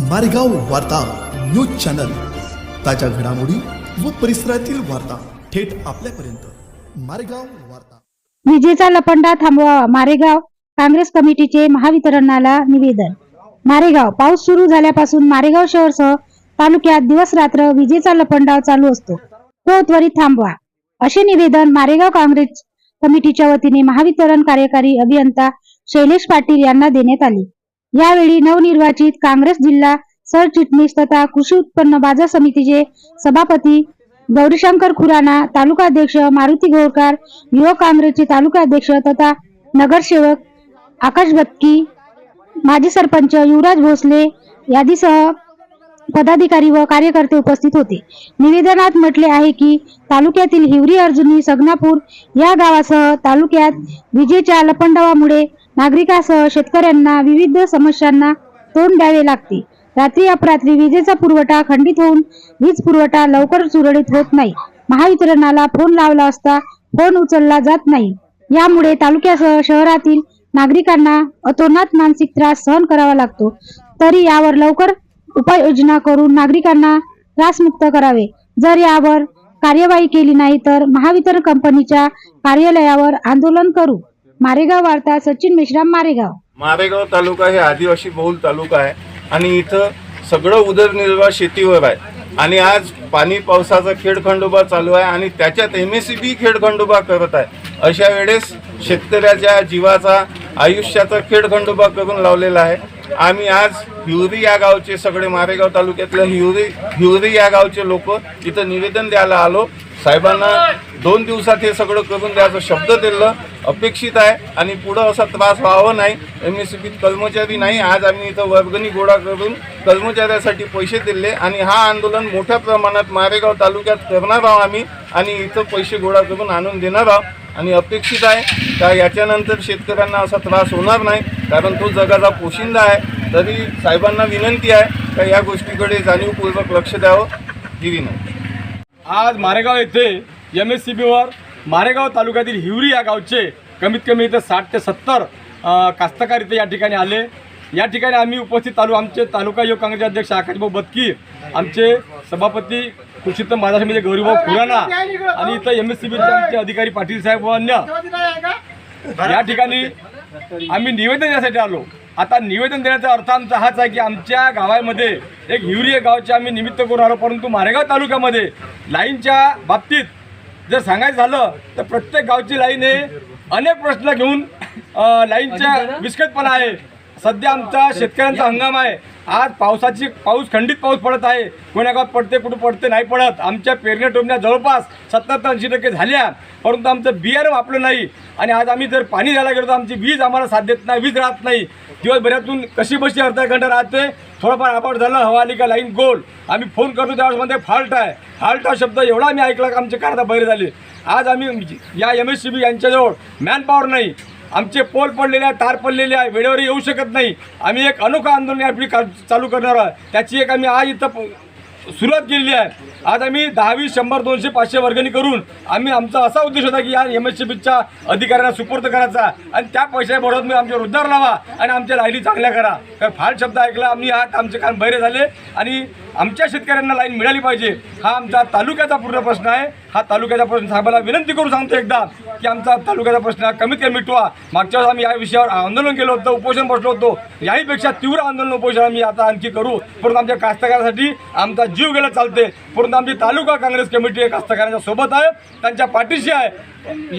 मारेगाव वार्ता news channel. ताज्या घडामोडी व परिसरातील वार्ता थेट आपल्यापर्यंत. मारेगाव वार्ता. विजेचा लपंडा थांबवावा मारेगाव. काँग्रेस कमिटीचे महावितरणाला निवेदन. मारेगाव पाऊस सुरू झाल्यापासून मारेगाव शहरसह तालुक्यात दिवस रात्र विजेचा लपंडाव चालू असतो. तो त्वरित थांबवा. असे निवेदन मारेगाव काँग्रेस कमिटीच्या वतीने महावितरण कार्यकारी अभियंता शैलेश पाटील यांना देण्यात आले. यावेळी नवनिर्वाचित काँग्रेस जिल्हा सरचिटणीस तथा कृषी उत्पन्न बाजार समितीचे सभापती गौरीशंकर खुराना तालुका अध्यक्ष मारुती गोरकार युवक काँग्रेसचे तालुका अध्यक्ष तथा नगरसेवक आकाश बत्की माजी सरपंच युवराज भोसले यादीसह पदाधिकारी व कार्यकर्ते उपस्थित होते. निवेदनात म्हटले आहे की तालुक्यातील हिवरी अर्जुनी सगनापूर या गावासह तालुक्यात विजेच्या लपंडावामुळे नागरिकांसह शेतकऱ्यांना विविध समस्यांना तोंड द्यावे लागते. रात्री अपरात्री विजेचा पुरवठा खंडित होऊन वीज पुरवठा लवकर सुरळीत होत नाही. महावितरणाला फोन लावला असता फोन उचलला जात नाही. यामुळे तालुक्यासह शहरातील नागरिकांना अतोनात मानसिक त्रास सहन करावा लागतो. तरी यावर लवकर उपाययोजना करून नागरिकांना त्रासमुक्त करावे. जर यावर कार्यवाही केली नाही तर महावितरण कंपनीच्या कार्यालयावर आंदोलन करू. मारेगाव वार्ता सचिन मेश्राम मारेगाव. मारेगाव तालुका हे आदिवासी बहुल तालुका आहे आणि इथं सगळं उदरनिर्वाह शेतीवर आहे. आणि आज पाणी पावसाचा खेडखंडोबा चालू आहे आणि त्याच्यात एम एस सी बी खेडखंडोबा करत आहे. अशा वेळेस शेतकऱ्याच्या जीवाचा आयुष्याचा खेडखंडोबा करून लावलेला आहे. आम्ही आज हिवरी या गावचे सगळे मारेगाव तालुक्यातलं हिवरी हिवरी या गावचे लोक इथं निवेदन द्यायला आलो. साहेबांना दोन दिवसात हे सगळं करून द्यायचा शब्द दिलं. अपेक्षित आहे आणि पुढं असा त्रास व्हावा नाही. एम एस सी बीत कर्मचारी नाही. आज आम्ही इथं वर्गणी गोळा करून कर्मचाऱ्यासाठी पैसे दिले आणि हा आंदोलन मोठ्या प्रमाणात मारेगाव तालुक्यात करणार आहोत आम्ही आणि इथं पैसे गोळा करून आणून देणार आहोत. आणि अपेक्षित आहे का याच्यानंतर शेतकऱ्यांना असा त्रास होणार नाही? कारण तो जगाचा पोशिंदा आहे. तरी साहेबांना विनंती आहे का या गोष्टीकडे जाणीवपूर्वक लक्ष द्यावं? ही आज मारेगाव येथे एम एस सी बीवर मारेगाव तालुक्यातील हिवरी या गावचे कमीत कमी इथं साठ ते सत्तर कास्तकार इथे या ठिकाणी आले. या ठिकाणी आम्ही उपस्थित तालु आमचे तालुका युवक काँग्रेसचे अध्यक्ष आकाशभाऊ बत्की आमचे सभापती कृषीत माझा समिती गौरीभाऊ खुराना आणि इथं एम एस सी बीचे अधिकारी पाटील साहेब व अन्य. या ठिकाणी आम्ही निवेदन देण्यासाठी आलो. आता निवेदन देण्याचा अर्थ आमचा हाच आहे की आमच्या गावामध्ये एक हिवरी गावचे आम्ही निमित्त करून आलो. परंतु मारेगाव तालुक्यामध्ये लाईनच्या बाबतीत जर सांगायचं झालं तर प्रत्येक गावची लाईन हे अनेक प्रश्न घेऊन लाईनच्या विस्कटपणा आहे. सध्या आमचा शेतकऱ्यांचा हंगाम आहे. आज पावसाची पाऊस खंडित पाऊस पडत आहे. कोण्या गावात पडते कुठं पडते नाही पडत. आमच्या पेरण्या टोमण्या जवळपास सत्तर ऐंशी टक्के झाल्या. परंतु आमचं बियाणं वापरलं नाही. आणि आज आम्ही जर पाणी झाला गेलो तर आमची वीज आम्हाला साथ देत नाही वीज राहत नाही. दिवसभरातून कशी बशी अर्धा घंटा राहते? थोडंफार आपाट झालं हवा आली का लाईन गोल. आम्ही फोन करतो त्यावेळेस मध्ये फाल्ट आहे. फाल्ट हा शब्द एवढा आम्ही ऐकला का आमचे कारदा बहिरे झाले. आज आम्ही या एम एस सी बी यांच्याजवळ मॅनपॉवर नाही. आमचे पोल पडलेले आहे तार पडलेले आहे वेळेवर येऊ शकत नाही. आम्ही एक अनोखा आंदोलन आपली का चालू करणार आहोत. त्याची एक आम्ही आज इथं सुरुवात केलेली आहे. आज आम्ही दहावी शंभर दोनशे पाचशे वर्गणी करून आम्ही आमचा असा उद्देश होता की या एम एस सी बीच्या अधिकाऱ्यांना सुपूर्द करायचा आणि त्या पैशाबरोबर मी आमच्या रोजगार लावा आणि आमच्या लाईनी चांगल्या करा. कारण फार शब्द ऐकला आम्ही आज आमचे काम बहिरे झाले आणि आमच्या शेतकऱ्यांना लाईन मिळाली पाहिजे. हा आमचा तालुक्याचा पूर्ण प्रश्न आहे. हा तालुक्याचा प्रश्न साहेबाला विनंती करून सांगतो एकदा की आमचा तालुक्याचा प्रश्न कमीत कमी मिटवा. मागच्या वेळेस आम्ही या विषयावर आंदोलन केलं होतं उपोषण बसलो होतो. याहीपेक्षा तीव्र आंदोलन उपोषण आम्ही आता आणखी करू. परंतु आमच्या कास्तकारासाठी आमचा जीव गेला चालते परंतु आमची तालुका काँग्रेस कमिटी हे कास्तकारांच्या सोबत आहे. त्यांच्या पाठीशी आहे.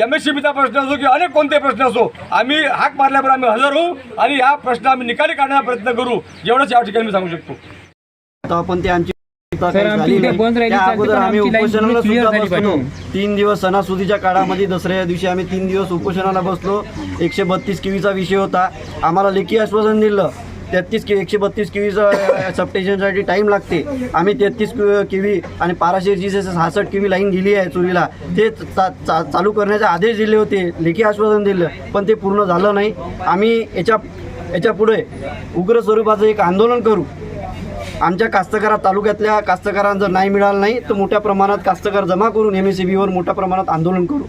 एम एस सी बीचा प्रश्न असो किंवा अनेक कोणते प्रश्न असो आम्ही हाक मारल्यावर आम्ही हजर होऊ आणि हा प्रश्न आम्ही निकाली काढण्याचा प्रयत्न करू. एवढंच या ठिकाणी मी सांगू शकतो. आता पण ते आमची. तीन दिवस सणासुदीच्या काळामध्ये दसऱ्या दिवशी आम्ही तीन दिवस उपोषणाला बसलो. एकशे बत्तीस केवीचा विषय होता. आम्हाला लेखी आश्वासन दिलं. तेहतीस के एकशे बत्तीस केवीचा सबस्टेशनसाठी टाईम लागते. आम्ही तेहतीस केवी आणि पाराशेरची जे सहासष्ट केवी लाईन गेली आहे चोरीला. ते चा- चा- चालू करण्याचे आदेश दिले होते. लेखी आश्वासन दिलं. पण ते पूर्ण झालं नाही. आम्ही याच्या याच्यापुढे उग्र स्वरूपाचं एक आंदोलन करू. आमच्या कास्तकारा तालुक्यातल्या कास्तकारांना जर नाही मिळालं नाही तर मोठ्या प्रमाणात कास्तकार जमा करून एम एस सी बीवर मोठ्या प्रमाणात आंदोलन करू.